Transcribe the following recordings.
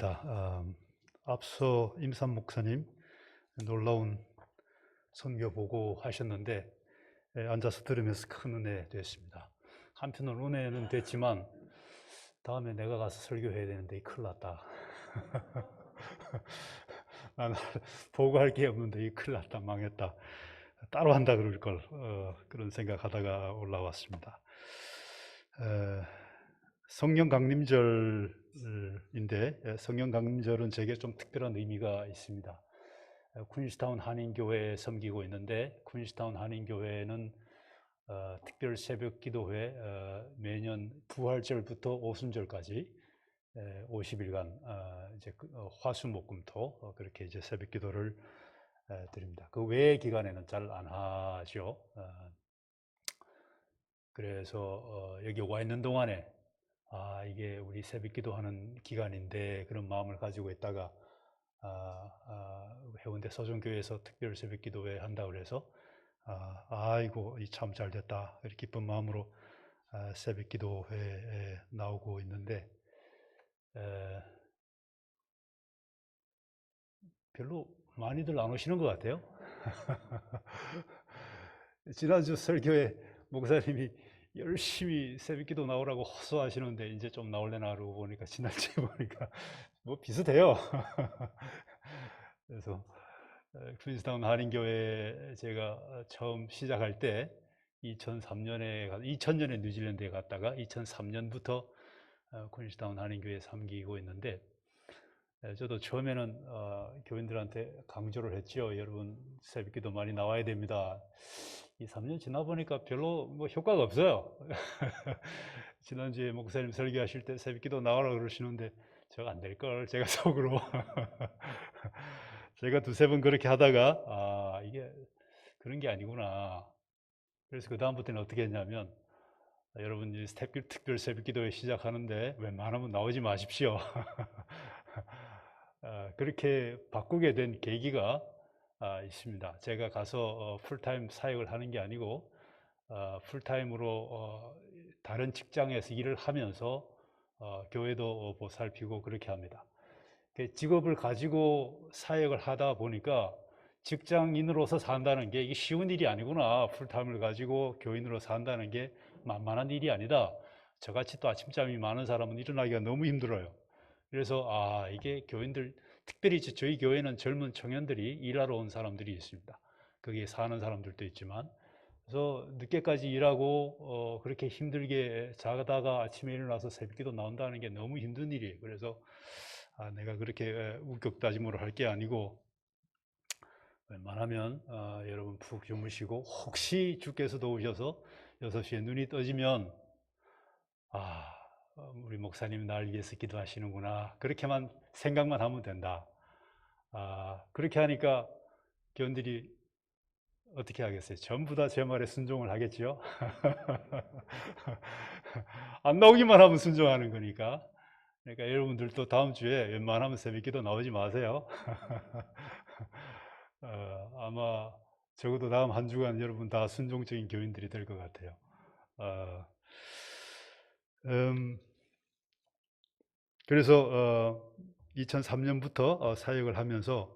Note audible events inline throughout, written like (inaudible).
어, 앞서 임산 목사님 놀라운 선교 보고 하셨는데 예, 앉아서 들으면서 큰 은혜 됐습니다. 한편으로 은혜는 됐지만 다음에 내가 가서 설교해야 되는데 이 큰일 났다. (laughs) 나는 보고할 게 없는데 이 큰일 났다 망했다. 따로 한다 그럴 걸 어, 그런 생각하다가 올라왔습니다. 에, 성령 강림절인데 예, 성령 강림절은 제게 좀 특별한 의미가 있습니다. 어, 퀸스타운 한인교회에 섬기고 있는데 퀸스타운 한인교회는 어, 특별 새벽 기도회 어, 매년 부활절부터 오순절까지 50일간 이제 그, 어, 화수목금토 어, 그렇게 이제 새벽 기도를 에, 드립니다. 그 외의 기간에는 잘 안 하죠. 어, 그래서 어, 여기 와 있는 동안에 아 이게 우리 새벽 기도하는 기간인데 그런 마음을 가지고 있다가 아, 아, 해운대 서정교회에서 특별 새벽 기도회 한다 그래서 아, 아이고 이참잘 됐다 이렇게 기쁜 마음으로 아, 새벽 기도회에 나오고 있는데 에, 별로 많이들 안 오시는 것 같아요. (laughs) 지난주 설교에 목사님이 열심히 새벽기도 나오라고 호소하시는데 이제 좀 나올래나 그러고 보니까 지난주에 (laughs) 보니까 뭐 비슷해요. (laughs) 그래서 퀸스타운 한인교회 제가 처음 시작할 때 2003년에 2000년에 뉴질랜드에 갔다가 2003년부터 퀸스타운 한인교회 섬기고 있는데 에, 저도 처음에는 어, 교인들한테 강조를 했죠. 여러분 새벽기도 많이 나와야 됩니다. 이 3년 지나 보니까 별로 뭐 효과가 없어요. (laughs) 지난주에 목사님 설교하실 때 새벽기도 나와라 그러시는데 제가 안 될 걸 제가 속으로 제가 두세 번 그렇게 하다가 아 이게 그런 게 아니구나. 그래서 그 다음부터는 어떻게 했냐면 여러분 이 특별, 새벽기도회 시작하는데 웬만하면 나오지 마십시오. (laughs) 아, 그렇게 바꾸게 된 계기가 아, 있습니다. 제가 가서 어, 풀타임 사역을 하는 게 아니고 어, 풀타임으로 어, 다른 직장에서 일을 하면서 어, 교회도 보살피고 그렇게 합니다. 그 직업을 가지고 사역을 하다 보니까 직장인으로서 산다는 게 쉬운 일이 아니구나. 풀타임을 가지고 교인으로 산다는 게 만만한 일이 아니다. 저같이 또 아침잠이 많은 사람은 일어나기가 너무 힘들어요. 그래서 아 이게 교인들 특별히 저희 교회는 젊은 청년들이 일하러 온 사람들이 있습니다. 거기에 사는 사람들도 있지만 그래서 늦게까지 일하고 어, 그렇게 힘들게 자다가 아침에 일어나서 새벽기도 나온다는 게 너무 힘든 일이에요. 그래서 아, 내가 그렇게 우격 다짐으로 할 게 아니고 웬만하면 어, 여러분 푹 주무시고 혹시 주께서 도우셔서 6시에 눈이 떠지면 아 우리 목사님 날 위해서 기도하시는구나 그렇게만 생각만 하면 된다. 아 그렇게 하니까 교원들이 어떻게 하겠어요? 전부 다 제 말에 순종을 하겠지요? (laughs) 안 나오기만 하면 순종하는 거니까. 그러니까 여러분들도 다음 주에 웬만하면 새벽기도 나오지 마세요. (laughs) 어, 아마 적어도 다음 한 주간 여러분 다 순종적인 교인들이 될 것 같아요. 어, 음, 그래서 어, 2003년부터 어, 사역을 하면서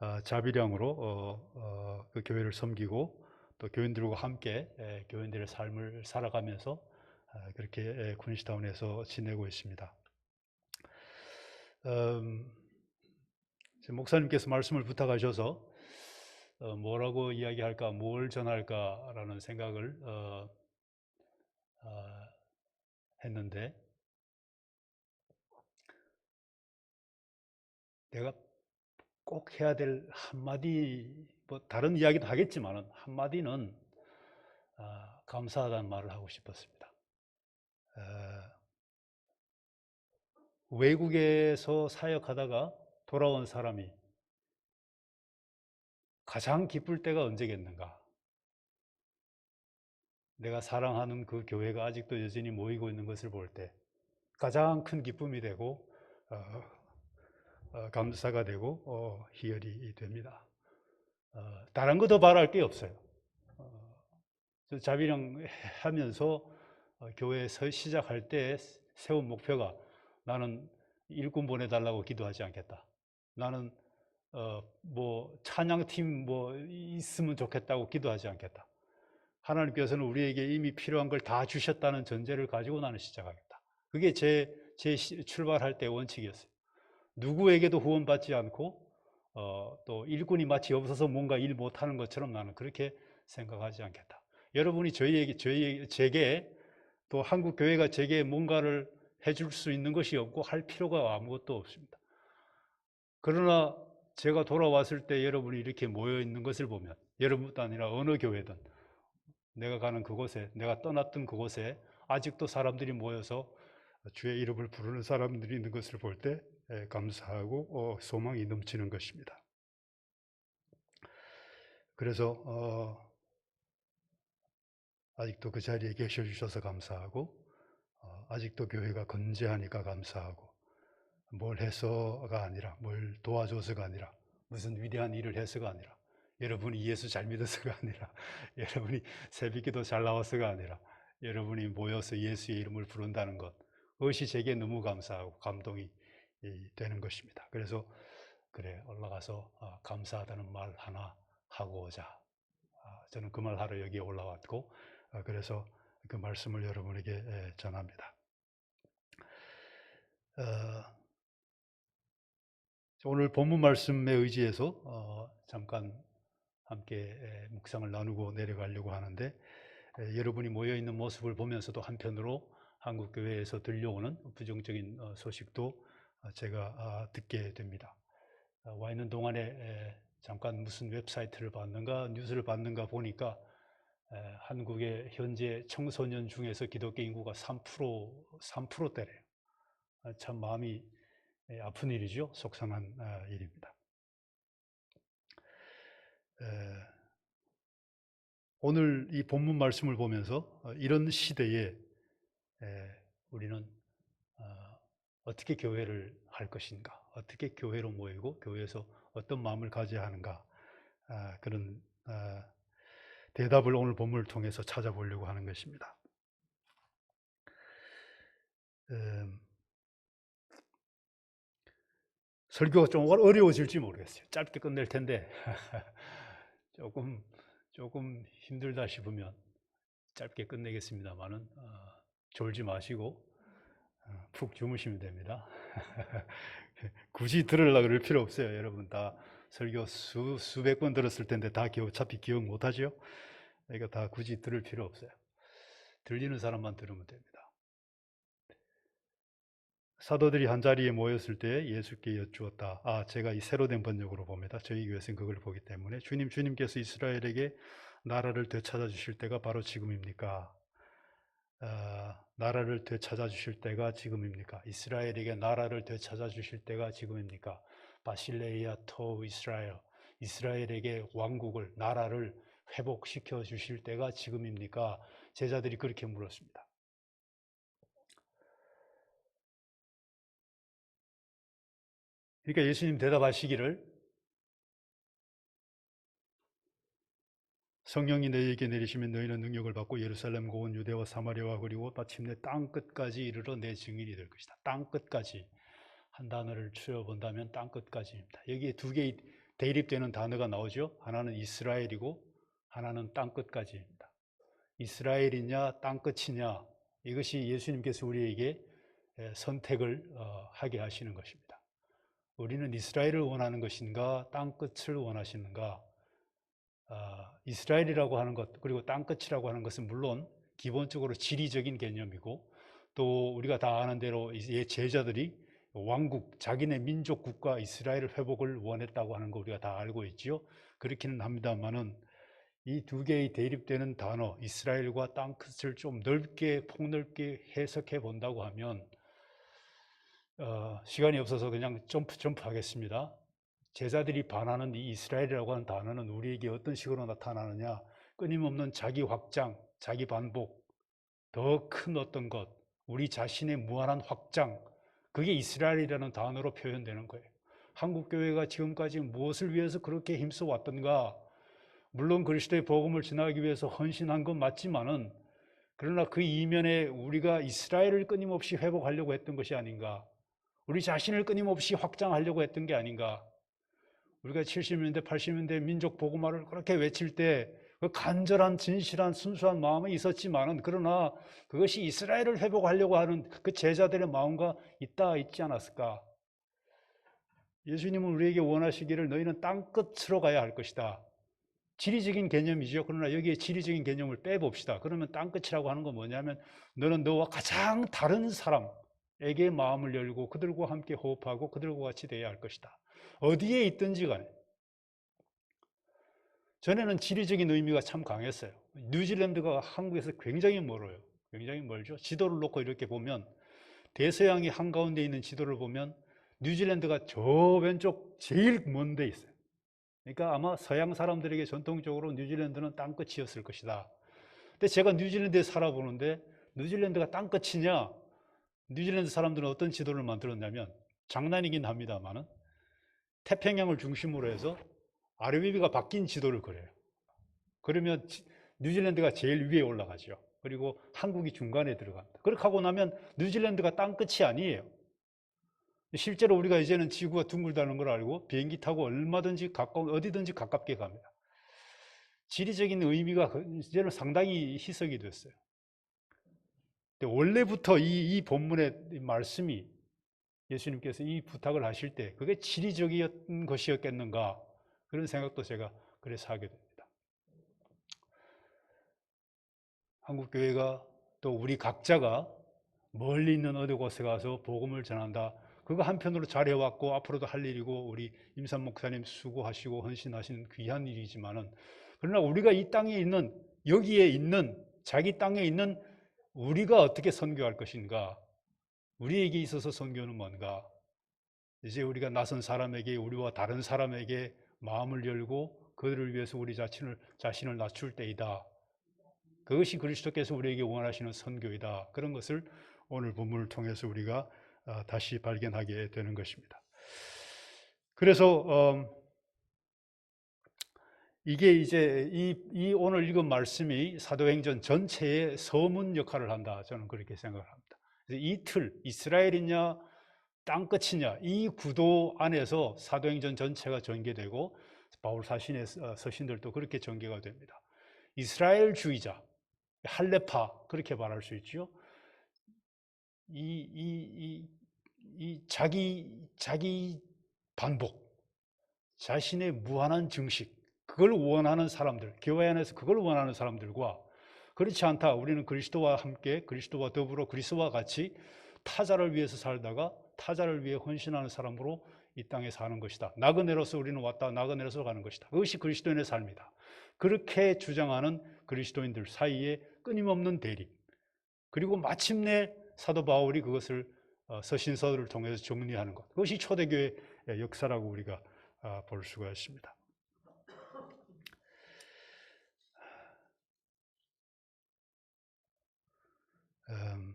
어, 자비량으로 어, 어, 그 교회를 섬기고 또 교인들과 함께 에, 교인들의 삶을 살아가면서 아, 그렇게 에, 군시타운에서 지내고 있습니다. 음, 목사님께서 말씀을 부탁하셔서 어, 뭐라고 이야기할까, 뭘 전할까라는 생각을 어, 어, 했는데 내가 꼭 해야 될 한마디, 뭐 다른 이야기도 하겠지만 한마디는 아, 감사하다는 말을 하고 싶었습니다. 어, 외국에서 사역하다가 돌아온 사람이 가장 기쁠 때가 언제겠는가? 내가 사랑하는 그 교회가 아직도 여전히 모이고 있는 것을 볼 때 가장 큰 기쁨이 되고 어, 어, 감사가 되고 어, 희열이 됩니다. 어, 다른 거 더 바랄 게 없어요. 어, 자비령 하면서 어, 교회 서 시작할 때 세운 목표가 나는 일꾼 보내달라고 기도하지 않겠다. 나는 어, 뭐 찬양팀 뭐 있으면 좋겠다고 기도하지 않겠다. 하나님께서는 우리에게 이미 필요한 걸 다 주셨다는 전제를 가지고 나는 시작하겠다. 그게 제, 제 시- 출발할 때 원칙이었어요. 누구에게도 후원받지 않고 어, 또 일꾼이 마치 없어서 뭔가 일 못하는 것처럼 나는 그렇게 생각하지 않겠다. 여러분이 저희에게, 저희 제게 또 한국 교회가 제게 뭔가를 해줄 수 있는 것이 없고 할 필요가 아무것도 없습니다. 그러나 제가 돌아왔을 때 여러분이 이렇게 모여 있는 것을 보면 여러분도 아니라 어느 교회든 내가 가는 그곳에 내가 떠났던 그곳에 아직도 사람들이 모여서 주의 이름을 부르는 사람들이 있는 것을 볼 때 감사하고 어, 소망이 넘치는 것입니다. 그래서 어, 아직도 그 자리에 계셔 주셔서 감사하고 어, 아직도 교회가 건재하니까 감사하고 뭘 해서가 아니라 뭘 도와줘서가 아니라 무슨 위대한 일을 해서가 아니라 여러분이 예수 잘 믿어서가 아니라 (laughs) 여러분이 새벽기도 잘 나와서가 아니라 여러분이 모여서 예수의 이름을 부른다는 것 그것이 제게 너무 감사하고 감동이 이, 되는 것입니다. 그래서 그래 올라가서 아, 감사하다는 말 하나 하고 오자. 아, 저는 그 말 하러 여기 올라왔고 아, 그래서 그 말씀을 여러분에게 에, 전합니다. 어, 오늘 본문 말씀에 의지해서 어, 잠깐 함께 에, 묵상을 나누고 내려가려고 하는데 에, 여러분이 모여 있는 모습을 보면서도 한편으로 한국 교회에서 들려오는 부정적인 어, 소식도 어, 제가 아, 듣게 됩니다. 어, 와 있는 동안에 에, 잠깐 무슨 웹사이트를 봤는가 뉴스를 봤는가 보니까 에, 한국의 현재 청소년 중에서 기독교 인구가 3% 3%대래요. 아, 참 마음이 에, 아픈 일이죠. 속상한 아, 일입니다. 에, 오늘 이 본문 말씀을 보면서 어, 이런 시대에 에, 우리는 어, 어떻게 교회를 할 것인가, 어떻게 교회로 모이고 교회에서 어떤 마음을 가져야 하는가 아, 그런 아, 대답을 오늘 본문을 통해서 찾아보려고 하는 것입니다. 음, 설교가 좀 어려워질지 모르겠어요. 짧게 끝낼 텐데 (laughs) 조금 조금 힘들다 싶으면 짧게 끝내겠습니다만은 어, 졸지 마시고 어, 푹 주무시면 됩니다. (laughs) 굳이 들으려고 그럴 필요 없어요. 여러분 다 설교 수, 수백 번 들었을 텐데 다 기- 어차피 기억 못 하죠. 그러니까 다 굳이 들을 필요 없어요. 들리는 사람만 들으면 됩니다. 사도들이 한 자리에 모였을 때 예수께 여쭈었다. 아, 제가 이 새로 된 번역으로 봅니다. 저희 교회에서는 그걸 보기 때문에 주님, 주님께서 이스라엘에게 나라를 되찾아 주실 때가 바로 지금입니까? 아, 나라를 되찾아 주실 때가 지금입니까? 이스라엘에게 나라를 되찾아 주실 때가 지금입니까? 바실레이아 토 이스라엘, 이스라엘에게 왕국을 나라를 회복시켜 주실 때가 지금입니까? 제자들이 그렇게 물었습니다. 그러니까 예수님 대답하시기를 성령이 너희에게 내리시면 너희는 능력을 받고 예루살렘 고온 유대와 사마리아와 그리고 마침내 땅 끝까지 이르러 내 증인이 될 것이다. 땅 끝까지 한 단어를 추려 본다면 땅 끝까지입니다. 여기에 두 개의 대립되는 단어가 나오죠. 하나는 이스라엘이고 하나는 땅 끝까지입니다. 이스라엘이냐 땅 끝이냐 이것이 예수님께서 우리에게 에, 선택을 어, 하게 하시는 것입니다. 우리는 이스라엘을 원하는 것인가 땅 끝을 원하시는가? 아, 이스라엘이라고 하는 것 그리고 땅 끝이라고 하는 것은 물론 기본적으로 지리적인 개념이고 또 우리가 다 아는 대로 이 제자들이 왕국 자기네 민족 국가 이스라엘 회복을 원했다고 하는 거 우리가 다 알고 있지요. 그렇기는 합니다만은 이 두 개의 대립되는 단어 이스라엘과 땅 끝을 좀 넓게 폭넓게 해석해 본다고 하면 어, 시간이 없어서 그냥 점프 점프 하겠습니다. 제자들이 반하는 이 이스라엘이라고 하는 단어는 우리에게 어떤 식으로 나타나느냐? 끊임없는 자기 확장, 자기 반복, 더 큰 어떤 것, 우리 자신의 무한한 확장, 그게 이스라엘이라는 단어로 표현되는 거예요. 한국 교회가 지금까지 무엇을 위해서 그렇게 힘써 왔던가? 물론 그리스도의 복음을 전하기 위해서 헌신한 건 맞지만은 그러나 그 이면에 우리가 이스라엘을 끊임없이 회복하려고 했던 것이 아닌가? 우리 자신을 끊임없이 확장하려고 했던 게 아닌가. 우리가 70년대, 80년대 민족 복음화를 그렇게 외칠 때 그 간절한 진실한 순수한 마음이 있었지만은 그러나 그것이 이스라엘을 회복하려고 하는 그 제자들의 마음과 있다 있지 않았을까? 예수님은 우리에게 원하시기를 너희는 땅 끝으로 가야 할 것이다. 지리적인 개념이죠. 그러나 여기에 지리적인 개념을 빼봅시다. 그러면 땅 끝이라고 하는 건 뭐냐면 너는 너와 가장 다른 사람 에게 마음을 열고 그들과 함께 호흡하고 그들과 같이 되어야 할 것이다. 어디에 있든지 간에. 전에는 지리적인 의미가 참 강했어요. 뉴질랜드가 한국에서 굉장히 멀어요. 굉장히 멀죠. 지도를 놓고 이렇게 보면 대서양이 한가운데 있는 지도를 보면 뉴질랜드가 저 왼쪽 제일 먼 데 있어요. 그러니까 아마 서양 사람들에게 전통적으로 뉴질랜드는 땅끝이었을 것이다. 근데 제가 뉴질랜드에 살아보는데 뉴질랜드가 땅끝이냐? 뉴질랜드 사람들은 어떤 지도를 만들었냐면 장난이긴 합니다만은 태평양을 중심으로 해서 아래 위가 바뀐 지도를 그려요. 그러면 뉴질랜드가 제일 위에 올라가죠. 그리고 한국이 중간에 들어갑니다. 그렇게 하고 나면 뉴질랜드가 땅끝이 아니에요. 실제로 우리가 이제는 지구가 둥글다는 걸 알고 비행기 타고 얼마든지 가까운 어디든지 가깝게 갑니다. 지리적인 의미가 그 이제는 상당히 희석이 됐어요. 원래부터 이, 이 본문의 말씀이 예수님께서 이 부탁을 하실 때 그게 지리적인 것이었겠는가 그런 생각도 제가 그래서 하게 됩니다. 한국 교회가 또 우리 각자가 멀리 있는 어디 곳에 가서 복음을 전한다. 그거 한편으로 잘해왔고 앞으로도 할 일이고 우리 임산 목사님 수고하시고 헌신하시는 귀한 일이지만은 그러나 우리가 이 땅에 있는 여기에 있는 자기 땅에 있는 우리가 어떻게 선교할 것인가? 우리에게 있어서 선교는 뭔가? 이제 우리가 낯선 사람에게 우리와 다른 사람에게 마음을 열고 그들을 위해서 우리 자신을 자신을 낮출 때이다. 그것이 그리스도께서 우리에게 원하시는 선교이다. 그런 것을 오늘 본문을 통해서 우리가 어, 다시 발견하게 되는 것입니다. 그래서 어, 이게 이제 이, 이, 오늘 읽은 말씀이 사도행전 전체의 서문 역할을 한다. 저는 그렇게 생각을 합니다. 이 틀, 이스라엘이냐, 땅끝이냐, 이 구도 안에서 사도행전 전체가 전개되고 바울 사신의 어, 서신들도 그렇게 전개가 됩니다. 이스라엘주의자, 할레파 그렇게 말할 수 있죠. 이, 이, 이, 이 자기, 자기 반복, 자신의 무한한 증식, 그걸 원하는 사람들, 교회 안에서 그걸 원하는 사람들과 그렇지 않다. 우리는 그리스도와 함께, 그리스도와 더불어 그리스도와 같이 타자를 위해서 살다가 타자를 위해 헌신하는 사람으로 이 땅에 사는 것이다. 나그네로서 우리는 왔다 나그네로서 가는 것이다. 그것이 그리스도인의 삶이다. 그렇게 주장하는 그리스도인들 사이에 끊임없는 대립. 그리고 마침내 사도 바울이 그것을 어, 서신서를 통해서 정리하는 것. 그것이 초대교회 역사라고 우리가 아, 볼 수가 있습니다. 음,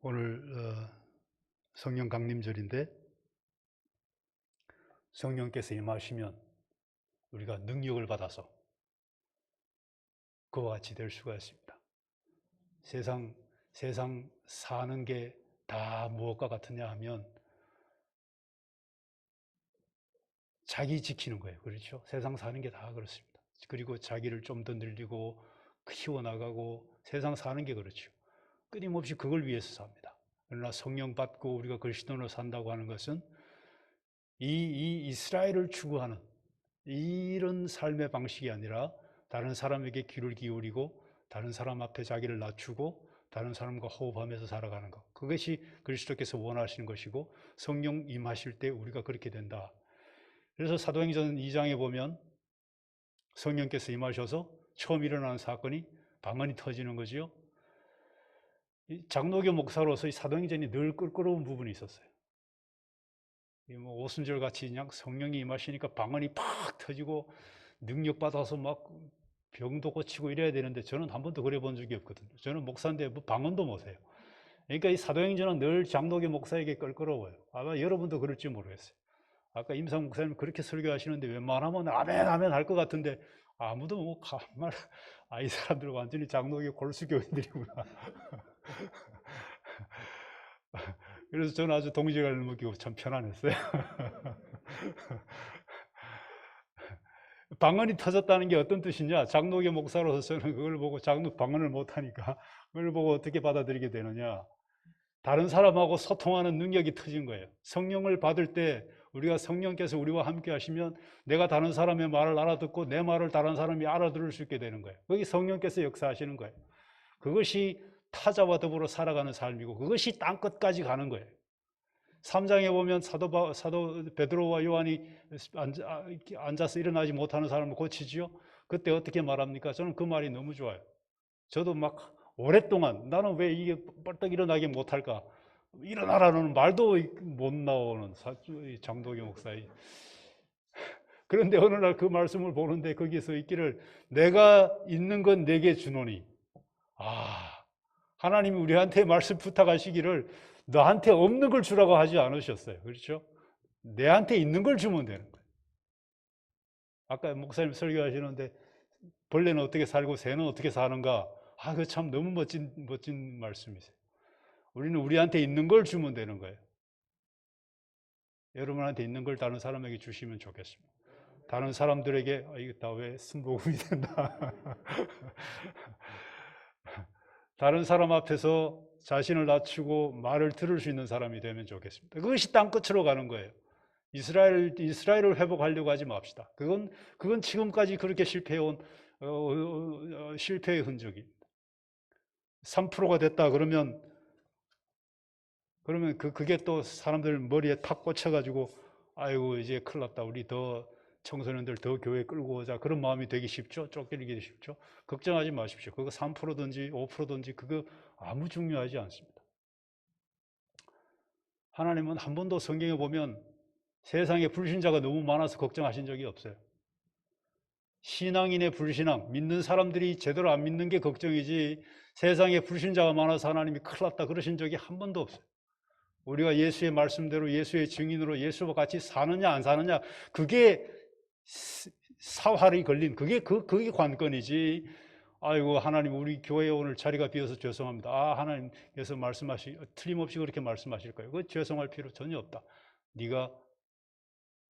오늘 어, 성령 강림절인데 성령께서 임하시면 우리가 능력을 받아서 그와 같이 될 수가 있습니다. 세상 세상 사는 게 다 무엇과 같으냐 하면 자기 지키는 거예요. 그렇죠? 세상 사는 게 다 그렇습니다. 그리고 자기를 좀 더 늘리고 키워나가고 세상 사는 게 그렇죠. 끊임없이 그걸 위해서 삽니다. 그러나 성령 받고 우리가 그리스도로 산다고 하는 것은 이, 이 이스라엘을 추구하는 이런 삶의 방식이 아니라 다른 사람에게 귀를 기울이고 다른 사람 앞에 자기를 낮추고 다른 사람과 호흡하면서 살아가는 것. 그것이 그리스도께서 원하시는 것이고 성령 임하실 때 우리가 그렇게 된다. 그래서 사도행전 2장에 보면 성령께서 임하셔서 처음 일어나는 사건이 방언이 터지는 거지요. 장로교 목사로서 이 사도행전이 늘 끌끄러운 부분이 있었어요. 뭐 오순절 같이 그냥 성령이 임하시니까 방언이 팍 터지고 능력 받아서 막 병도 고치고 이래야 되는데 저는 한 번도 그래 본 적이 없거든요. 저는 목사인데 뭐 방언도 못 해요. 그러니까 이 사도행전은 늘 장로교 목사에게 껄끄러워요. 아마 여러분도 그럴지 모르겠어요. 아까 임상 목사님 그렇게 설교하시는데 웬만하면 아멘 아멘 할 것 같은데 아무도 뭐말 (laughs) 아, 이 사람들 완전히 장로교 골수 교인들이구나. (laughs) 그래서 저는 아주 동지감을 느끼고 참 편안했어요. (laughs) 방언이 터졌다는 게 어떤 뜻이냐? 장로교 목사로서 저는 그걸 보고 장로 방언을 못하니까 그걸 보고 어떻게 받아들이게 되느냐? 다른 사람하고 소통하는 능력이 터진 거예요. 성령을 받을 때 우리가 성령께서 우리와 함께 하시면 내가 다른 사람의 말을 알아듣고 내 말을 다른 사람이 알아들을 수 있게 되는 거예요. 거기 성령께서 역사하시는 거예요. 그것이 타자와 더불어 살아가는 삶이고 그것이 땅 끝까지 가는 거예요. 3장에 보면 사도, 바, 사도 베드로와 요한이 앉아, 아, 앉아서 일어나지 못하는 사람을 고치지요. 그때 어떻게 말합니까? 저는 그 말이 너무 좋아요. 저도 막 오랫동안 나는 왜 이게 벌떡 일어나게 못할까? 일어나라는 말도 못 나오는 장도경 목사의 그런데 어느 날 그 말씀을 보는데 거기서 있기를 내가 있는 건 내게 주노니 아 하나님이 우리한테 말씀 부탁하시기를 너한테 없는 걸 주라고 하지 않으셨어요. 그렇죠? 내한테 있는 걸 주면 되는 거예요. 아까 목사님 설교하시는데 벌레는 어떻게 살고 새는 어떻게 사는가? 아, 그 참 너무 멋진 멋진 말씀이세요. 우리는 우리한테 있는 걸 주면 되는 거예요. 여러분한테 있는 걸 다른 사람에게 주시면 좋겠습니다. 다른 사람들에게 아, 이거 다왜 순복음이 된다. (laughs) 다른 사람 앞에서 자신을 낮추고 말을 들을 수 있는 사람이 되면 좋겠습니다. 그것이 땅 끝으로 가는 거예요. 이스라엘 이스라엘을 회복하려고 하지 맙시다. 그건 그건 지금까지 그렇게 실패해온 어, 어, 어, 실패의 흔적입니다. 3%가 됐다 그러면 그러면 그 그게 또 사람들 머리에 탁 꽂혀가지고 아이고 이제 큰일 났다. 우리 더 청소년들 더 교회 끌고 오자. 그런 마음이 되기 쉽죠. 쫓기기 쉽죠. 걱정하지 마십시오. 그거 3%든지 5%든지 그거 아무 중요하지 않습니다. 하나님은 한 번도 성경에 보면 세상에 불신자가 너무 많아서 걱정하신 적이 없어요. 신앙인의 불신앙, 믿는 사람들이 제대로 안 믿는 게 걱정이지 세상에 불신자가 많아서 하나님이 큰일 났다 그러신 적이 한 번도 없어요. 우리가 예수의 말씀대로 예수의 증인으로 예수와 같이 사느냐 안 사느냐 그게 사활이 걸린 그게 그 그게 관건이지. 아이고 하나님 우리 교회에 오늘 자리가 비어서 죄송합니다. 아 하나님께서 말씀하시 틀림없이 그렇게 말씀하실 거예요. 그 죄송할 필요 전혀 없다. 네가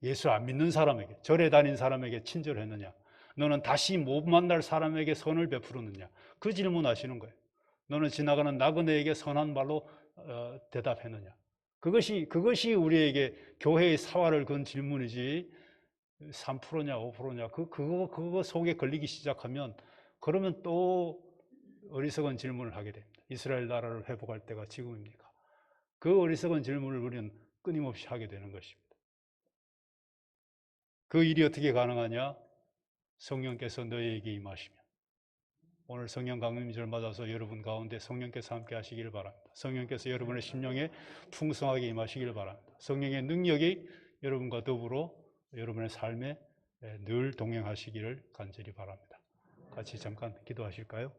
예수 안 믿는 사람에게 절에 다닌 사람에게 친절했느냐? 너는 다시 못 만날 사람에게 선을 베푸느냐? 그 질문하시는 거예요. 너는 지나가는 나그네에게 선한 말로 어, 대답했느냐? 그것이 그것이 우리에게 교회의 사활을 건 질문이지 3%냐 5%냐 그 그거 그거 속에 걸리기 시작하면 그러면 또 어리석은 질문을 하게 됩니다. 이스라엘 나라를 회복할 때가 지금입니까? 그 어리석은 질문을 우리는 끊임없이 하게 되는 것입니다. 그 일이 어떻게 가능하냐? 성령께서 너희에게 임하시면 오늘 성령 강림절 맞아서 여러분 가운데 성령께서 함께 하시기를 바랍니다. 성령께서 여러분의 심령에 풍성하게 임하시기를 바랍니다. 성령의 능력이 여러분과 더불어 여러분의 삶에 늘 동행하시기를 간절히 바랍니다. 같이 잠깐 기도하실까요?